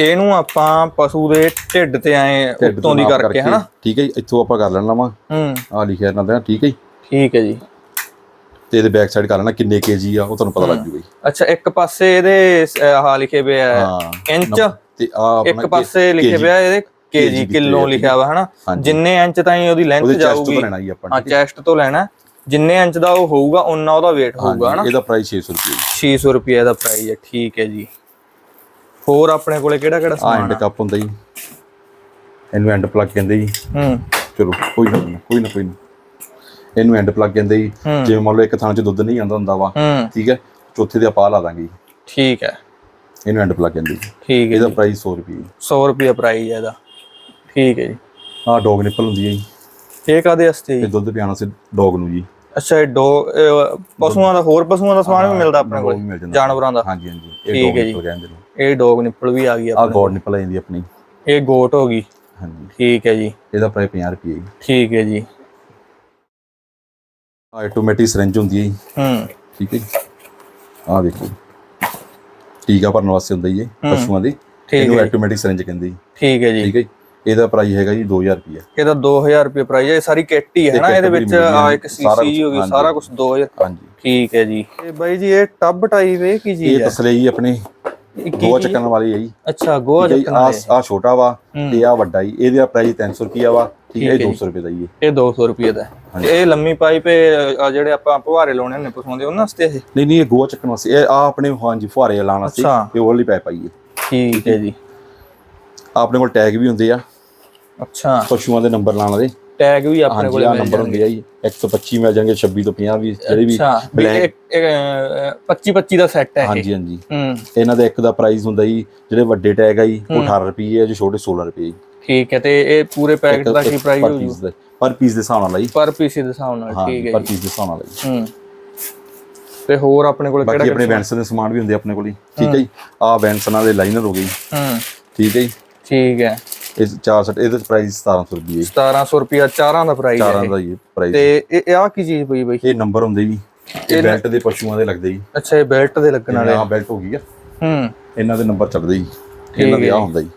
ਇਹਨੂੰ ਆਪਾਂ ਪਸ਼ੂ ਦੇ ਢਿੱਡ ਤੇ ਐ ਉੱਤੋਂ ਦੀ ਕਰਕੇ ਹਨਾ? ਠੀਕ ਹੈ ਜੀ ਇੱਥੋਂ ਆਪਾਂ ਕਰ ਲੈਣਾ ਵਾ। ਹੂੰ। ਆ ਲਿਖਿਆ ਇਹਨਾਂ ਦਾ ਠੀਕ ਹੈ ਜੀ? ਠੀਕ ਹੈ ਜੀ। ਤੇ ਇਹਦੇ ਬੈਕ ਸਾਈਡ ਕਰ ਲੈਣਾ ਕਿੰਨੇ ਕੇਜੀ ਆ ਉਹ ਤੁਹਾਨੂੰ ਪਤਾ ਲੱਗ ਜੂਗਾ ਜੀ। ਅੱਛਾ ਇੱਕ ਪਾਸੇ ਇਹਦੇ ਆਹ ਲਿਖੇ ਪਿਆ ਹੈ ਹਾਂ ਇੰਚ। ਤੇ ਆ ਇੱਕ ਪਾਸੇ ਲਿਖੇ ਪਿਆ ਇਹਦੇ ਕੇਜੀ ਕਿਲੋ ਲਿਖਿਆ ਵਾ ਹਨਾ। ਜਿੰਨੇ ਇੰਚ ਤਾਈਂ ਉਹਦੀ ਲੈਂਥ ਜਾਊਗੀ। ਹਾਂ ਚੈਸਟ ਤੋਂ ਲੈਣਾ। ਜਿੰਨੇ ਇੰਚ ਦਾ ਉਹ ਹੋਊਗਾ ਉਨਾ ਉਹਦਾ weight ਹੋਊਗਾ ਹਨਾ? ਇਹਦਾ ਪ੍ਰਾਈਸ 600 ਰੁਪਏ ਜੀ। 600 ਰੁਪਏ ਦਾ ਪ੍ਰਾਈਸ ਹੈ ਠੀਕ ਹੈ ਜੀ। ਹੋਰ ਆਪਣੇ ਕੋਲੇ ਕਿਹੜਾ ਕਿਹੜਾ ਆ ਸਮਾਨ ਐਂਡ ਕੱਪ ਹੁੰਦਾ ਜੀ। ਇਹਨੂੰ ਐਂਡ ਪਲੱਗ ਕਹਿੰਦੇ ਜੀ। ਹੂੰ। ਚਲੋ ਕੋਈ ਨਾ ਕੋਈ ਨਾ ਕੋਈ ਨਾ ਇਹਨੂੰ ਐਂਡ ਪਲੱਗ ਕਹਿੰਦੇ ਜੀ। ਹੂੰ। ਜਿਵੇਂ ਮੰਨ ਲਓ ਇੱਕ ਥਾਂ 'ਚ ਦੁੱਧ ਨਹੀਂ ਆਉਂਦਾ ਹੁੰਦਾ ਵਾ ਹੂੰ। ਠੀਕ ਹੈ ਚੌਥੇ ਦੇ ਆਪਾਂ ਲਾ ਦਾਂਗੇ ਜੀ। ਠੀਕ ਹੈ। ਇਹਨੂੰ ਐਂਡ ਪਲੱਗ ਕਹਿੰਦੇ ਜੀ। ਠੀਕ ਹੈ ਇਹਦਾ ਪ੍ਰਾਈਸ 100 ਰੁਪਏ ਜੀ। 100 ਰੁਪਏ ਪ੍ਰਾਈਸ ਹੈ ਇਹਦਾ। ਠੀਕ ਹੈ ਜੀ। ਆ ਡੌਗ ਨਿੱਪਲ ਹੁੰਦੀ ਹੈ ਜੀ। ਇਹ ਕਾਦੇ ਵਾਸਤੇ? ਇਹ ਜੀ ਦੁੱਧ ਪਿਆਣਾ ਸੀ ਡੌਗ ਨੂੰ ਜੀ। ਅੱਛਾ ਇਹ ਡੋ ਇਹ ਪਸ਼ੂਆਂ ਦਾ ਹੋਰ ਪਸ਼ੂਆਂ ਦਾ ਸਮਾਨ ਵੀ ਮਿਲਦਾ ਆਪਣੇ ਉਹ ਵੀ ਕੋਲ ਜਾਂਦਾ। ਜਾਨਵਰਾਂ ਦਾ? ਹਾਂਜੀ ਹਾਂਜੀ। ਠੀਕ ਇਹ ਡੌਗ ਜੀ। ਨਿੱਪਲ ਕਹਿੰਦੇ ਨੇ। ਇਹ ਡੌਗ ਨਿੱਪਲ ਵੀ ਆ ਗਈ ਆ ਆਪਣੇ ਗੋਡ ਨਿੱਪਲ ਆ ਜਾਂਦੀ ਆਪਣੀ। ਇਹ ਗੋਟ ਹੋ ਗਈ। ਹਾਂਜੀ। ਠੀਕ ਹੈ ਜੀ। ਇਹਦਾ ਪ੍ਰਾਈਸ 50 ਰੁਪਏ ਠੀਕ ਹੈ ਜੀ। ਆ ਆਟੋਮੈਟਿਕ ਸਿਰੰਜ ਹੁੰਦੀ ਹੈ ਜੀ। ਹੂੰ। ਠੀਕ ਹੈ ਜੀ। ਆ ਦੇਖੋ। ਟੀਕਾ ਭਰਨ ਵਾਸਤੇ ਹੁੰਦਾ ਜੀ ਇਹ ਪਸ਼ੂਆਂ ਦੀ। ਠੀਕ ਇਹਨੂੰ ਹੈ ਆਟੋਮੈਟਿਕ ਸਿਰੰਜ ਕਹਿੰਦੇ ਜੀ। ਠੀਕ ਹੈ ਜੀ। ਠੀਕ ਹੈ ਜੀ। ਇਹਦਾ ਪ੍ਰਾਈਸ ਹੈਗਾ ਜੀ 2000 ਰੁਪਏ ਇਹਦਾ 2000 ਰੁਪਏ ਪ੍ਰਾਈਸ ਹੈ ਇਹ ਸਾਰੀ ਕਿੱਟ ਹੀ ਹੈ ਨਾ ਇਹਦੇ ਵਿੱਚ ਆ ਇੱਕ ਸੀਸੀ ਹੋ ਗਈ ਸਾਰਾ ਕੁਝ 2000 ਹਾਂਜੀ। ਠੀਕ ਹੈ ਜੀ। ਤੇ ਬਾਈ ਜੀ ਇਹ ਟੱਬ ਟਾਈਪ ਇਹ ਕੀ ਇਹ ਚੀਜ਼ ਹੈ? ਤਸਲੇ ਜੀ ਆਪਣੇ ਇਹ ਗੋਆ? ਚੱਕਣ ਵਾਲੀ ਹੈ ਜੀ। ਅੱਛਾ ਗੋਆ ਚੱਕਣ ਆ ਵਾਲੇ ਆ ਛੋਟਾ ਵਾ ਤੇ ਆ ਵੱਡਾ ਜੀ ਇਹਦਾ ਪ੍ਰਾਈਸ 300 ਰੁਪਿਆ ਵਾ ਠੀਕ ਹੈ ਇਹ 200 ਰੁਪਏ ਦਾ ਜੀ ਇਹ। ਇਹ 200 ਰੁਪਏ ਦਾ ਇਹ ਲੰਮੀ ਪਾਈਪ ਇਹ ਆ ਜਿਹੜੇ ਆਪਾਂ ਫੁਹਾਰੇ ਲਾਉਣੇ ਹੁੰਦੇ ਪਸ਼ੂਆਂ ਦੇ ਉਹਨਾਂ ਵਾਸਤੇ ਇਹ? ਨਹੀਂ ਨਹੀਂ ਇਹ ਗੋਆ ਚੱਕਣ ਵਾਸਤੇ ਇਹ ਆ ਆਪਣੇ ਹਾਂਜੀ ਫੁਹਾਰੇ ਲਾਉਣ ਵਾਸਤੇ। ਇਹ ਵਾਲੀ ਪਾਈਪ ਆਈ ਹੈ ਠੀਕ ਹੈ ਜੀ। ਆਪਣੇ ਕੋਲ ਟੈਗ ਵੀ ਹੁੰਦੇ ਆ। ਅੱਛਾ। ਪਸ਼ੂਆਂ ਦੇ ਨੰਬਰ ਲਾਉਣ ਦੇ। ਟੈਗ ਵੀ ਆਪਣੇ ਕੋਲ ਮਿਲ ਨੰਬਰ ਹੁੰਦੇ ਆ ਜੀ। 125 ਮਿਲ ਜਾਣਗੇ 26 ਤੋਂ 50 ਵੀ ਜਿਹੜੇ ਵੀ ਇੱਕ 25 25 ਦਾ ਸੈੱਟ ਹੈ ਇਹ। ਹਾਂਜੀ ਹਾਂਜੀ। ਹੂੰ। ਇਹਨਾਂ ਦਾ ਇੱਕ ਦਾ ਪ੍ਰਾਈਸ ਹੁੰਦਾ ਜੀ ਜਿਹੜੇ ਵੱਡੇ ਟੈਗ ਆ ਜੀ ਉਹ 18 ਰੁਪਏ ਹੈ ਜੋ ਛੋਟੇ 16 ਰੁਪਏ ਠੀਕ ਹੈ ਤੇ ਇਹ ਪੂਰੇ ਪੈਕਟ ਦਾ ਕੀ ਪ੍ਰਾਈਸ ਪਰ ਹੋ ਜੂ ਪੀਸ ਦਾ ਪਰ ਪੀਸ ਦੇ ਹਿਸਾਬ ਨਾਲ ਜੀ। ਪਰ ਪੀਸ ਦੇ ਹਿਸਾਬ ਨਾਲ ਠੀਕ ਹੈ ਪਰ ਪੀਸ ਦੇ ਹਿਸਾਬ ਨਾਲ ਜੀ। ਹੂੰ। ਤੇ ਹੋਰ ਆਪਣੇ ਕੋਲ ਕਿਹੜਾ ਆਪਣੇ ਵੈਂਸਨ ਦੇ ਸਮਾਨ ਵੀ ਹੁੰਦੇ ਆਪਣੇ ਕੋਲ। ਠੀਕ ਹੈ ਜੀ। ਆ ਵੈਂਸਨਾਂ ਦੇ ਲਾਈਨਰ ਹੋ ਗਏ ਹੂੰ। ਠੀਕ ਹੈ ਜੀ। ਠੀਕ ਹੈ। ਇਹ ਚਾਰ ਸੈਟ ਇਹਦਾ ਪ੍ਰਾਈਸ 1700 ਰੁਪਏ ਜੀ 1700 ਰੁਪਿਆ ਚਾਰਾਂ ਦਾ ਪ੍ਰਾਈਸ ਚਾਰਾਂ ਹੈ ਦਾ ਜੀ ਪ੍ਰਾਈਸ ਤੇ ਇਹ ਆ ਕੀ ਚੀਜ਼ ਪਈ ਬਈ? ਇਹ ਨੰਬਰ ਹੁੰਦੇ ਜੀ। ਇਹ ਬੈਲਟ ਦੇ ਪਸ਼ੂਆਂ ਦੇ ਲੱਗਦੇ ਜੀ। ਅੱਛਾ ਇਹ ਬੈਲਟ ਦੇ ਲੱਗਣ ਵਾਲੇ। ਆ ਬੈਲਟ ਹੋ ਗਈ ਆ। ਹੂੰ। ਇਹਨਾਂ ਦੇ ਨੰਬਰ ਚੱਲਦੇ ਜੀ। ਇਹਨਾਂ ਦੇ ਆ ਹੁੰਦਾ ਜੀ।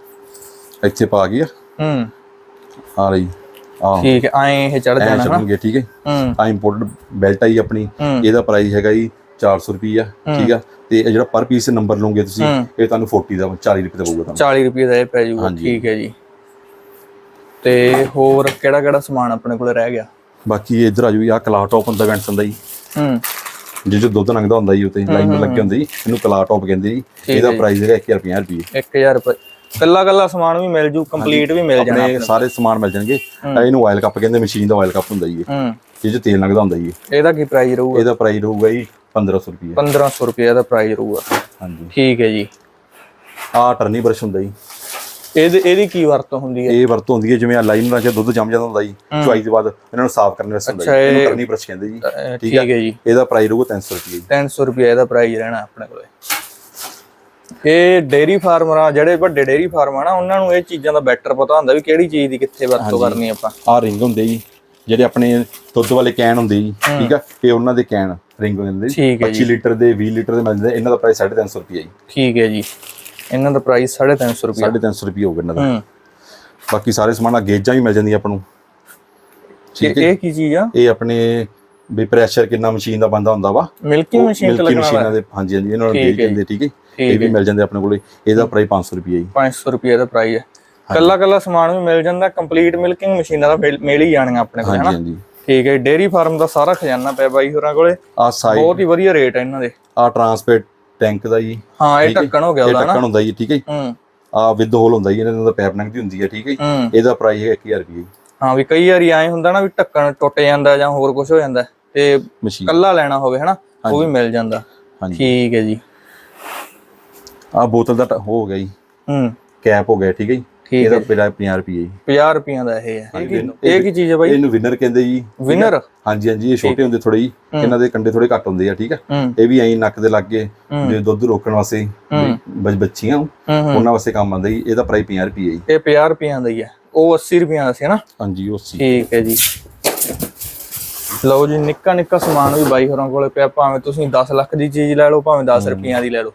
ਇੱਥੇ ਪਾ ਗਈ ਆ। ਹੂੰ। ਆ ਰਹੀ। ਆ ਠੀਕ ਹੈ ਆਏ ਇਹ ਚੜ ਐ ਜਾਣਾ ਨਾ। ਚੱਲਣਗੇ ਠੀਕ ਹੈ। ਹੂੰ। ਆ ਇੰਪੋਰਟਡ ਬੈਲਟ ਆਈ ਆਪਣੀ। ਹੂੰ। ਇਹਦਾ ਪ੍ਰਾਈਸ ਹੈਗਾ ਜੀ 400 ਰੁਪਈਆ ਠੀਕ ਆ। ਤੇ ਇਹ ਜਿਹੜਾ ਪਰ ਪੀਸ ਨੰਬਰ ਲਓਗੇ ਤੁਸੀਂ ਹੂੰ। ਇਹ ਤੁਹਾਨੂੰ 40 ਦਾ 40 ਰੁਪਏ ਦਾ ਪਊਗਾ ਤੁਹਾਨੂੰ। 40 ਰੁਪਏ ਦਾ ਇਹ ਪੈ ਜਾਊਗਾ। ਠੀਕ ਹੈ ਜੀ। ਤੇ ਹੋਰ ਕਿਹੜਾ ਕਿਹੜਾ ਸਮਾਨ ਆਪਣੇ ਕੋਲ ਰਹਿ ਗਿਆ? ਬਾਕੀ ਇੱਧਰ ਆ ਜੂ ਆ ਕਲਾ ਟੌਪ ਹੁੰਦਾ ਵੈਂਟਸ ਹੁੰਦਾ ਜੀ। ਹੂੰ। ਜਿਹਦੇ ਦੁੱਧ ਲੰਘਦਾ ਹੁੰਦਾ ਜੀ ਉੱਤੇ ਲਾਈਨ ਲੱਗੇ ਹੁੰਦੇ ਜੀ ਇਹਨੂੰ ਕਲਾ ਟੌਪ ਕਹਿੰਦੇ ਜੀ। ਇਹਦਾ ਪ੍ਰਾਈਸ ਹੈਗਾ 1050 ਰੁਪਏ 1000 ਰੁਪਏ। ਕੱਲਾ ਕੱਲਾ ਸਮਾਨ ਵੀ ਮਿਲ ਜੂ ਕੰਪਲੀਟ ਵੀ ਮਿਲ ਜਾਣਾ ਸਾਰੇ ਸਮਾਨ ਮਿਲ ਜਾਣਗੇ। ਇਹ ਇਹਨੂੰ ਆਇਲ ਕੱਪ ਕਹਿੰਦੇ ਮਸ਼ੀਨ ਦਾ ਆਇਲ ਕੱਪ ਹੁੰਦਾ ਜੀ ਹੂੰ। ਜਿਹਦੇ ਤੇਲ ਲੰਘਦਾ ਹੁੰਦਾ ਜੀ ਇਹ। ਇਹਦਾ ਕੀ ਪ੍ਰਾਈਸ ਰਹੂਗਾ? ਇਹਦਾ ਪ੍ਰਾਈਸ ਰਹੂਗਾ ਜੀ 1500 ਰੁਪਏ 1500 ਰੁਪਏ ਦਾ ਪ੍ਰਾਈਸ ਰਹੂਗਾ। ਹਾਂਜੀ। ਠੀਕ ਹੈ ਜੀ। ਆ ਟਰਨੀ ਬਰਸ਼ ਹੁੰਦਾ ਜੀ। ਇਹਦੇ ਇਹਦੀ ਕੀ ਵਰਤੋਂ ਹੁੰਦੀ ਹੈ? ਇਹ ਵਰਤੋਂ ਹੁੰਦੀ ਹੈ ਜਿਵੇਂ ਆ ਲਾਈਨਰਾਂ 'ਚ ਦੁੱਧ ਜੰਮ ਜਾਂਦਾ ਹੁੰਦਾ ਜੀ ਚੁਆਈ ਤੋਂ ਬਾਅਦ ਇਹਨਾਂ ਨੂੰ ਸਾਫ਼ ਕਰਨ ਵਾਸਤੇ ਹੁੰਦਾ ਅੱਛਾ, ਜੀ ਇਹਨੂੰ ਇਹ- ਟਰਨੀ ਬਰਸ਼ ਕਹਿੰਦੇ ਜੀ। ਠੀਕ ਹੈ ਜੀ। ਇਹਦਾ ਪ੍ਰਾਈਸ ਰਹੂਗਾ 300 ਰੁਪਏ ਜੀ। 300 ਰੁਪਏ ਇਹਦਾ ਪ੍ਰਾਈਸ ਰਹਿਣਾ ਆਪਣੇ ਕੋਲੇ। ਇਹ ਡੇਰੀ ਫਾਰਮਰਾਂ ਜਿਹੜੇ ਵੱਡੇ ਡੇਰੀ ਫਾਰਮ ਆ ਨਾ ਉਹਨਾਂ ਨੂੰ ਇਹ ਚੀਜ਼ਾਂ ਦਾ ਬੈਟਰ ਪਤਾ ਹੁੰਦਾ ਵੀ ਕਿਹੜੀ ਚੀਜ਼ ਦੀ ਕਿੱਥੇ ਵਰਤੋਂ ਕਰਨੀ ਆਪਾਂ। ਆ ਰਿੰਗ ਹੁੰਦੇ ਜੀ ਜਿਹੜੇ ਆਪਣੇ ਦੁੱਧ ਵਾਲੇ ਕੈਨ ਹੁੰਦੇ ਜੀ ਠੀਕ ਆ? ਇਹ ਉਹਨਾਂ ਦੇ ਕੈਨ ਰਿੰਗ ਹੁੰਦੇ ਜੀ। ਠੀਕ ਹੈ 25 ਲੀਟਰ ਦੇ 20 ਲੀਟਰ ਦੇ ਮਿਲ ਜਾਂਦੇ ਇਹਨਾਂ ਦਾ ਪ੍ਰਾਈਸ 350 ਰੁਪਏ ਜੀ। ਠੀਕ ਹੈ ਜੀ। ਇਹਨਾਂ ਦਾ ਪ੍ਰਾਈਸ 350 ਰੁਪਏ 350 ਰੁਪਏ ਹੋਊਗਾ ਇਹਨਾਂ ਦਾ। ਹੂੰ। ਬਾਕੀ ਸਾਰੇ ਸਮਾਨ ਆ ਗੇਜਾਂ ਵੀ ਮਿਲ ਜਾਂਦੀਆਂ ਆਪਾਂ ਨੂੰ। ਇਹ ਇਹ ਕੀ ਚੀਜ਼ ਆ? ਇਹ ਆਪਣੇ ਵੀ ਪ੍ਰੈਸ਼ਰ ਕਿੰਨਾ ਮਸ਼ੀਨ ਦਾ ਬੰਦਾ ਹੁੰਦਾ ਵਾ। ਮਿਲਕਿੰਗ ਮਸ਼ੀਨ ਤੇ ਮਿਲਕੀ ਲੱਗਣਾ ਮਸ਼ੀਨਾਂ ਦੇ ਹਾਂਜੀ ਹਾਂਜੀ ਇਹਨਾਂ ਨੂੰ ਠੀਕ ਹੈ ਕਹਿੰਦੇ ਠੀਕ ਹੈ ਇਹ ਵੀ ਮਿਲ ਜਾਂਦੇ ਆਪਣੇ ਕੋਲੇ। ਇਹਦਾ ਪ੍ਰਾਈਸ 500 ਰੁਪਏ ਜੀ। 500 ਰੁਪਏ ਦਾ ਪ੍ਰਾਈਸ ਹੈ ਕੱਲਾ ਕੱਲਾ ਸਮਾਨ ਵੀ ਮਿਲ ਜਾਂਦਾ ਕੰਪਲੀਟ ਮਿਲਕਿੰਗ ਮਸ਼ੀਨਾਂ ਦਾ ਮਿਲ ਹੀ ਜਾਣੀਆਂ ਆਪਣੇ ਕੋਲ ਹਨਾ? ਠੀਕ ਹੈ ਡੇਰੀ ਫਾਰਮ ਦਾ ਸਾਰਾ ਖਜ਼ਾਨਾ ਪਿਆ ਬਾਈ ਹੋਰਾਂ ਕੋਲੇ। ਆ ਸਾਈਡ ਬਹੁਤ ਹੀ ਵਧੀਆ ਰੇਟ ਹੈ ਇਹਨਾਂ ਦੇ। ਆ ਟਰਾਂਸਪੇਟ ਟੈਂਕ ਦਾ ਜੀ। ਹਾਂ ਇਹ ਢੱਕਣ ਹੋ ਗਿਆ ਉਹਦਾ ਨਾ। ਢੱਕਣ ਹੁੰਦਾ ਜੀ ਠੀਕ ਹੈ ਜੀ? ਹੂੰ। ਆ ਵਿਦ ਹੋਲ ਹੁੰਦਾ ਜੀ ਇਹਨਾਂ ਦਾ ਪੈਪ ਨੰਗਦੀ ਹੁੰਦੀ ਹੈ ਠੀਕ ਹੈ ਇਹਦਾ ਪ੍ਰਾਈਸ ਹੈ 1000 ਰੁਪਏ ਜੀ। ਹਾਂ ਵੀ ਕਈ ਵਾਰੀ ਐ ਹੁੰਦਾ ਨਾ ਵੀ ਢੱਕਣ ਟੁੱਟ ਜਾਂਦਾ ਜਾਂ ਹੋਰ ਕੁਝ ਹੋ ਜਾਂਦਾ ਤੇ ਕੱਲਾ ਲੈਣਾ ਹੋਵੇ ਹਨਾ? ਉਹ ਵੀ ਮਿਲ ਜਾਂਦਾ। ਹਾਂਜੀ। ਠੀਕ ਹੈ ਜੀ। ਆ ਬੋਤਲ ਦਾ ਹੋ ਗਿਆ ਜੀ। ਹੂੰ। ਕੈਪ ਹੋ ਗਿਆ ਠੀਕ ਹੈ ਜੀ? ਇਹਦਾ ਪ੍ਰਾਈਸ 50 ਰੁਪਏ ਜੀ। 50 ਰੁਪਈਆਂ ਦਾ ਇਹ ਹੈ। ਇਹ ਕੀ ਇਹ- ਕੀ ਚੀਜ਼ ਹੈ ਬਾਈ? ਇਹਨੂੰ ਵਿਨਰ ਕਹਿੰਦੇ ਜੀ ਵਿਨਰ ਹਾਂਜੀ ਹਾਂਜੀ ਇਹ ਛੋਟੇ ਹੁੰਦੇ ਥੋੜੇ ਜੀ ਇਹਨਾਂ ਦੇ ਕੰਡੇ ਥੋੜੇ ਘੱਟ ਹੁੰਦੇ ਆ ਠੀਕ ਹੈ ਹੂੰ। ਇਹ ਵੀ ਐਂ ਨੱਕ ਦੇ ਲੱਗੇ ਜੇ ਦੁੱਧ ਰੋਕਣ ਵਾਸਤੇ ਬੱਚ- ਬੱਚੀਆਂ ਹੂੰ ਹੂੰ। ਉਹਨਾਂ ਵਾਸਤੇ ਕੰਮ ਆਉਂਦਾ ਜੀ ਇਹਦਾ ਪ੍ਰਾਈਸ 50 ਰੁਪਏ ਜੀ। ਇਹ 50 ਰੁਪਈਆਂ ਦਾ ਹੀ ਹੈ। ਉਹ 80 ਰੁਪਈਆਂ ਦਾ ਸੀ ਹਨਾ? ਹਾਂਜੀ ਉਹ ਸੀ ਠੀਕ ਹੈ ਜੀ। ਲਓ ਜੀ ਨਿੱਕਾ ਨਿੱਕਾ ਸਮਾਨ ਵੀ ਬਾਈ ਹੋਰਾਂ ਕੋਲੇ ਪਿਆ ਭਾਵੇਂ ਤੁਸੀਂ 10 ਲੱਖ ਦੀ ਚੀਜ਼ ਲੈ ਲਓ ਭਾਵੇਂ 10 ਰੁਪਈਆਂ ਦੀ ਲੈ ਲਓ।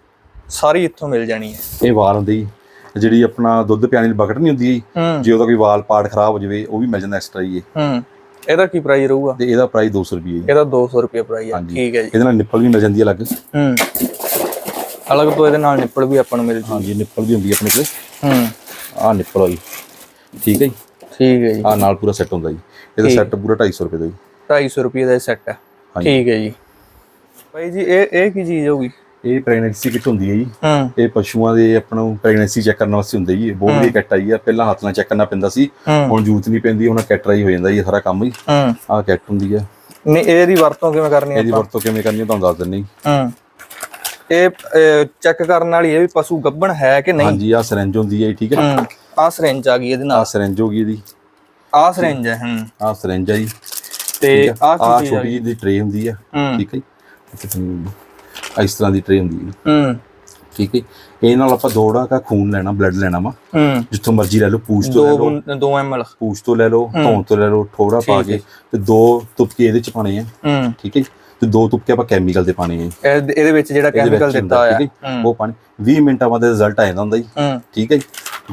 ਸਾਰੀ ਇੱਥੋਂ ਮਿਲ ਜਾਣੀ ਹੈ। ਇਹ ਵਾਰ ਹੁੰਦੇ ਜੀ। ਜਿਹੜੀ ਆਪਣਾ ਦੁੱਧ ਪਿਆਣੀ ਦੀ ਬਕਟ ਨਹੀਂ ਹੁੰਦੀ ਜੀ ਹੂੰ। ਜੇ ਉਹਦਾ ਕੋਈ ਵਾਲ ਪਾਰਟ ਖਰਾਬ ਹੋ ਜਾਵੇ ਉਹ ਵੀ ਮਿਲ ਜਾਂਦਾ ਐਕਸਟਰਾ ਇਹ। ਹੂੰ ਇਹਦਾ ਕੀ ਪ੍ਰਾਈਸ ਰਹੂਗਾ? ਤੇ ਇਹਦਾ ਪ੍ਰਾਈਸ 200 ਰੁਪਏ ਇਹਦਾ 200 ਰੁਪਏ ਪ੍ਰਾਈਸ ਹੈ। ਠੀਕ ਹੈ ਜੀ। ਇਹਦੇ ਨਾਲ ਨਿੱਪਲ ਵੀ ਮਿਲ ਜਾਂਦੀ ਹੈ ਅਲੱਗ। ਹੂੰ। ਅਲੱਗ ਤੋਂ ਇਹਦੇ ਨਾਲ ਨਿੱਪਲ ਵੀ ਆਪਾਂ ਨੂੰ ਮਿਲ ਜੂ। ਹਾਂਜੀ ਨਿੱਪਲ ਵੀ ਹੁੰਦੀ ਹੈ ਆਪਣੇ ਕੋਲ। ਹੂੰ। ਆਹ ਨਿੱਪਲ ਹੋਈ ਠੀਕ ਹੈ ਜੀ। ਠੀਕ ਹੈ ਜੀ। ਆਹ ਨਾਲ ਪੂਰਾ ਸੈੱਟ ਹੁੰਦਾ ਜੀ। ਇਹਦਾ ਸੈੱਟ ਪੂਰਾ 250 ਰੁਪਏ ਦਾ ਜੀ। 250 ਰੁਪਏ ਦਾ ਸੈੱਟ ਹੈ। ਠੀਕ ਹੈ ਜੀ। ਭਾਈ ਜੀ ਇਹ ਇਹ ਕੀ ਚੀਜ਼ ਹੋਗੀ ਇਹ ਪ੍ਰੈਗਨੈਂਸੀ ਕਿਟ ਹੁੰਦੀ ਹੈ ਜੀ। ਹੂੰ। ਇਹ ਪਸ਼ੂਆਂ ਦੇ ਆਪਣਾ ਪ੍ਰੈਗਨੈਂਸੀ ਚੈੱਕ ਕਰਨ ਵਾਸਤੇ ਹੁੰਦੀ ਜੀ। ਬਹੁਤ ਵਧੀਆ ਕਿੱਟ ਆਈ ਆ ਪਹਿਲਾਂ ਹੱਥ ਨਾਲ ਚੈੱਕ ਕਰਨਾ ਪੈਂਦਾ ਸੀ। ਹੂੰ। ਹੁਣ ਜ਼ਰੂਰਤ ਨਹੀਂ ਪੈਂਦੀ ਹੁਣ ਕਿੱਟ ਰਾਈ ਹੋ ਜਾਂਦਾ ਜੀ ਸਾਰਾ ਕੰਮ ਹੀ ਹੂੰ। ਆਹ ਕਿੱਟ ਹੁੰਦੀ ਆ ਨਹੀਂ ਇਹਦੀ ਵਰਤੋਂ ਕਿਵੇਂ ਕਰਨੀ ਹੈ ਇਹਦੀ ਵਰਤੋਂ ਕਿਵੇਂ ਕਰਨੀ ਹੈ ਤੁਹਾਨੂੰ ਦੱਸ ਦਿੰਨੀ ਹੂੰ। ਇਹ ਚੈੱਕ ਕਰਨ ਵਾਲੀ ਇਹ ਵੀ ਪਸ਼ੂ ਗੱਭਣ ਹੈ ਕਿ ਨਹੀਂ? ਹਾਂਜੀ ਆਹ ਸਿਰੰਜ ਹੁੰਦੀ ਹੈ ਜੀ, ਠੀਕ ਹੈ ਹੂੰ। ਆਹ ਸਿਰਿੰਜ ਆ ਗਈ ਇਹਦੇ ਨਾਲ। ਆਹ ਸਿਰੰਜ ਹੋ ਗਈ ਇਹਦੀ। ਆਹ ਸਿਰਿੰਜ ਹੈ ਹੂੰ। ਆਹ ਸਿਰੰਜ ਆ ਜੀ। ਤੇ ਆ ਛੋਟੀ ਜਿਹੀ ਦੀ ਟਰੇ ਹੁੰਦੀ ਆ ਹੂੰ। ਠੀਕ ਹੈ ਜੀ। ਇੱਥੇ ਤੁਹਾਨੂੰ ਆਹ ਇਸ ਤਰ੍ਹਾਂ ਦੀ ਟਰੇ ਹੁੰਦੀ ਹੈ। ਹੂੰ। ਠੀਕ ਹੈ ਇਹ ਨਾਲ ਆਪਾਂ ਦੋੜਾ ਕਾ ਖੂਨ ਲੈਣਾ ਬਲੱਡ ਲੈਣਾ ਵਾ। ਹੂੰ। ਜਿੱਥੋਂ ਮਰਜ਼ੀ ਲੈ ਲਓ ਪੂਛ ਤੋਂ ਲੈ ਦੋ ਲਓ। ਬੂੰਦ- ਦੋ ml ਪੂਛ ਤੋਂ ਲੈ ਲਓ ਧੌਣ ਤੋਂ ਲੈ ਲਓ ਠੋੜਾ ਪਾ ਕੇ ਤੇ ਦੋ ਤੁਪਕੇ ਇਹਦੇ ਚ ਪਾਣੇ ਆ। ਹੂੰ। ਠੀਕ ਹੈ? ਤੇ ਦੋ ਤੁਪਕੇ ਆਪਾਂ ਕੈਮੀਕਲ ਦੇ ਪਾਣੇ ਆ। ਇਹਦੇ ਵਿੱਚ ਜਿਹੜਾ ਕੈਮੀਕਲ ਦਿੱਤਾ ਹੋਇਆ। ਉਹ ਪਾਣੀ 20 ਮਿੰਟਾਂ ਬਾਅਦ ਰਿਜ਼ਲਟ ਆ ਜਾਂਦਾ ਹੁੰਦਾ ਜੀ। ਹੂੰ। ਠੀਕ ਹੈ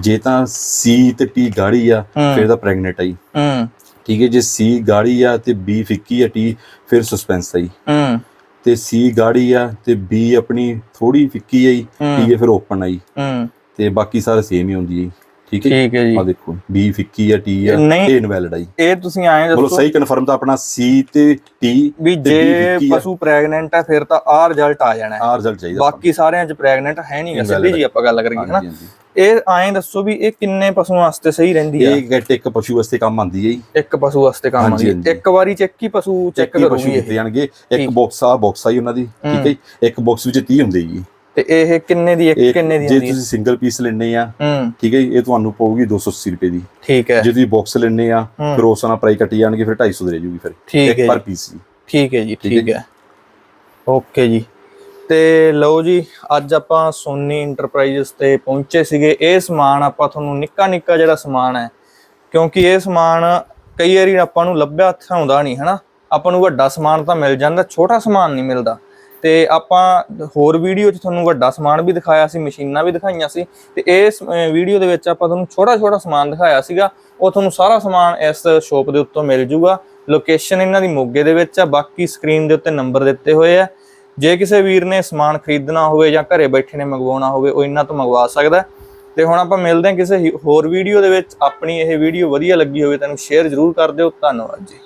ਜੀ। ਤਾਂ ਸੀ ਤੇ ਟੀ ਗਾੜੀ ਆ। ਫਿਰ ਤਾਂ ਪ੍ਰੈਗਨੈਂਟ ਆ ਜੀ। ਹੂੰ। ਠੀਕ ਹੈ ਜੇ। ਸੀ ਗਾੜੀ ਆ ਤੇ ਬੀ ਫਿੱਕੀ ਆ ਟੀ ਫਿਰ ਸਸਪੈਂਸ ਆ ਜੀ। ਹੂੰ। ਤੇ ਸੀ ਗਾੜੀ ਆ ਤੇ ਬੀ ਆਪਣੀ ਥੋੜੀ ਫਿੱਕੀ ਆ ਜੀ ਟੀ ਫਿਰ ਓਪਨ ਆ ਜੀ। ਹੂੰ। ਤੇ ਬਾਕੀ ਸਾਰੇ ਸੇਮ ਹੀ ਹੁੰਦੀ ਹੈ ਜੀ। ਠੀਕ ਹੈ ਠੀਕ ਹੈ ਜੀ। ਆ ਦੇਖੋ ਬੀ ਫਿੱਕੀ ਆ ਟੀ ਆ ਨਹੀਂ। ਇਹ ਇਨਵੈਲਿਡ ਆ ਜੀ। ਇਹ ਤੁਸੀਂ ਆਏ ਬੋਲੋ ਦੱਸੋ ਸਹੀ ਕਨਫਰਮ ਤਾਂ ਆਪਣਾ ਸੀ ਤੇ ਟੀ ਵੀ B ਜੇ ਆ। ਪਸ਼ੂ ਪ੍ਰੈਗਨੈਂਟ ਹੈ ਫਿਰ ਤਾਂ ਆਹ ਰਿਜ਼ਲਟ ਆ ਜਾਣਾ ਹੈ। ਆ ਰਿਜ਼ਲਟ ਚਾਹੀਦਾ ਬਾਕੀ ਸਾਰਿਆਂ 'ਚ ਪ੍ਰੈਗਨੈਂਟ ਹੈ ਨਹੀਂਗਾ ਸਿੱਧੀ ਜੀ ਆਪਾਂ ਗੱਲ ਕਰੀਏ। ਹਨਾ। ਇਹ ਆਏ ਦੱਸੋ ਵੀ ਇਹ ਕਿੰਨੇ ਪਸ਼ੂਆਂ ਵਾਸਤੇ ਸਹੀ ਰਹਿੰਦੀ ਆ? ਇਹ ਗੱਟ ਇੱਕ ਪਸ਼ੂ ਵਾਸਤੇ ਕੰਮ ਆਉਂਦੀ ਹੈ ਜੀ। ਇੱਕ ਪਸ਼ੂ ਵਾਸਤੇ ਕੰਮ ਆਉਂਦੀ ਹਾਂਜੀ। ਇੱਕ ਵਾਰੀ ਚ ਇੱਕ ਹੀ ਪਸ਼ੂ ਚੈੱਕ ਚੈੱਕ ਕਰੂਗੀ ਇਹ। ਜਾਣਗੇ। ਇੱਕ ਬਾਕਸ ਆ ਬਾਕਸ ਆਈ ਉਹਨਾਂ ਦੀ ਠੀਕ ਹੈ? ਇੱਕ ਬਾਕਸ ਵਿੱਚ 30 ਹੁੰਦੇ ਜੀ। ਤੇ ਇਹ ਕਿੰਨੇ ਦੀ ਇੱਕ ਕਿੰਨੇ ਦੀ ਜੇ ਹੁੰਦੀ ਹੈ? ਤੁਸੀਂ ਸਿੰਗਲ ਪੀਸ ਲੈਣੇ ਆ ਠੀਕ ਹੈ ਜੀ, ਇਹ ਤੁਹਾਨੂੰ ਪਊਗੀ 280 ਰੁਪਏ ਦੀ। ਠੀਕ ਹੈ। ਜੇ ਤੁਸੀਂ ਬਾਕਸ ਲੈਣੇ ਆ। ਫਿਰ ਉਸ ਨਾਲ ਪ੍ਰਾਈਸ ਕੱਟੀ ਜਾਣਗੇ ਫਿਰ 250 ਦੇ ਰਹਿ ਜੂਗੀ ਫਿਰ। ਠੀਕ ਹੈ ਪਰ। ਪੀਸ ਜੀ ਠੀਕ ਹੈ ਜੀ ਠੀਕ ਹੈ ਓਕੇ ਜੀ। ਤੇ ਲਓ ਜੀ ਅੱਜ ਆਪਾਂ ਸੋਨੀ ਇੰਟਰਪ੍ਰਾਈਜ਼ਸ ਤੇ ਪਹੁੰਚੇ ਸੀਗੇ। ਇਹ ਸਮਾਨ ਆਪਾਂ ਤੁਹਾਨੂੰ ਨਿੱਕਾ ਨਿੱਕਾ ਜਿਹੜਾ ਸਮਾਨ ਹੈ ਕਿਉਂਕਿ ਇਹ ਸਮਾਨ ਕਈ ਵਾਰੀ ਆਪਾਂ ਨੂੰ ਲੱਭਿਆ ਹੱਥ ਆਉਂਦਾ ਨਹੀਂ ਹਨਾ? ਆਪਾਂ ਨੂੰ ਵੱਡਾ ਸਮਾਨ ਤਾਂ ਮਿਲ ਜਾਂਦਾ ਛੋਟਾ ਸਮਾਨ ਨਹੀਂ ਮਿਲਦਾ। ਤੇ ਆਪਾਂ ਹੋਰ ਵੀਡੀਓ 'ਚ ਤੁਹਾਨੂੰ ਵੱਡਾ ਸਮਾਨ ਵੀ ਦਿਖਾਇਆ ਸੀ, ਮਸ਼ੀਨਾਂ ਵੀ ਦਿਖਾਈਆਂ ਸੀ ਤੇ ਇਸ ਵੀਡੀਓ ਦੇ ਵਿੱਚ ਆਪਾਂ ਤੁਹਾਨੂੰ ਛੋਟਾ ਛੋਟਾ ਸਮਾਨ ਦਿਖਾਇਆ ਸੀਗਾ। ਉਹ ਤੁਹਾਨੂੰ ਸਾਰਾ ਸਮਾਨ ਇਸ ਸ਼ੋਪ ਦੇ ਉੱਤੋਂ ਮਿਲ ਜੂਗਾ। ਲੋਕੇਸ਼ਨ ਇਹਨਾਂ ਦੀ ਮੋਗੇ ਦੇ ਵਿੱਚ ਆ, ਬਾਕੀ ਸਕਰੀਨ ਦੇ ਉੱਤੇ ਨੰਬਰ ਦਿੱਤੇ ਹੋਏ ਆ। ਜੇ ਕਿਸੇ ਵੀਰ ਨੇ ਸਮਾਨ ਖਰੀਦਣਾ ਹੋਵੇ ਜਾਂ ਘਰੇ ਬੈਠੇ ਨੇ ਮੰਗਵਾਉਣਾ ਹੋਵੇ, ਉਹ ਇਹਨਾਂ ਤੋਂ ਮੰਗਵਾ ਸਕਦਾ ਹੈ। ਤੇ ਹੁਣ ਆਪਾਂ ਮਿਲਦੇ ਹਾਂ ਕਿਸੇ ਹੋਰ ਵੀਡੀਓ ਦੇ ਵਿੱਚ। ਆਪਣੀ ਇਹ ਵੀਡੀਓ ਵਧੀਆ ਲੱਗੀ ਹੋਵੇ, ਤਾਂ ਸ਼ੇਅਰ ਜ਼ਰੂਰ ਕਰ ਦਿਓ। ਧੰਨਵਾਦ ਜੀ।